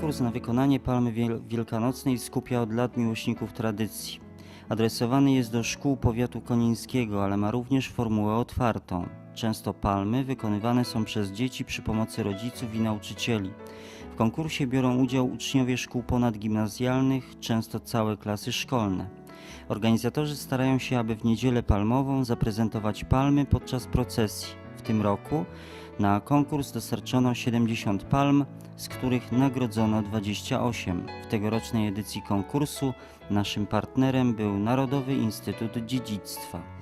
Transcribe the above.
Konkurs na wykonanie palmy wiel- wielkanocnej skupia od lat miłośników tradycji. Adresowany jest do szkół powiatu konińskiego, ale ma również formułę otwartą. Często palmy wykonywane są przez dzieci przy pomocy rodziców i nauczycieli. W konkursie biorą udział uczniowie szkół ponadgimnazjalnych, często całe klasy szkolne. Organizatorzy starają się, aby w niedzielę palmową zaprezentować palmy podczas procesji. W tym roku na konkurs dostarczono 70 palm, z których nagrodzono 28. W tegorocznej edycji konkursu naszym partnerem był Narodowy Instytut Dziedzictwa.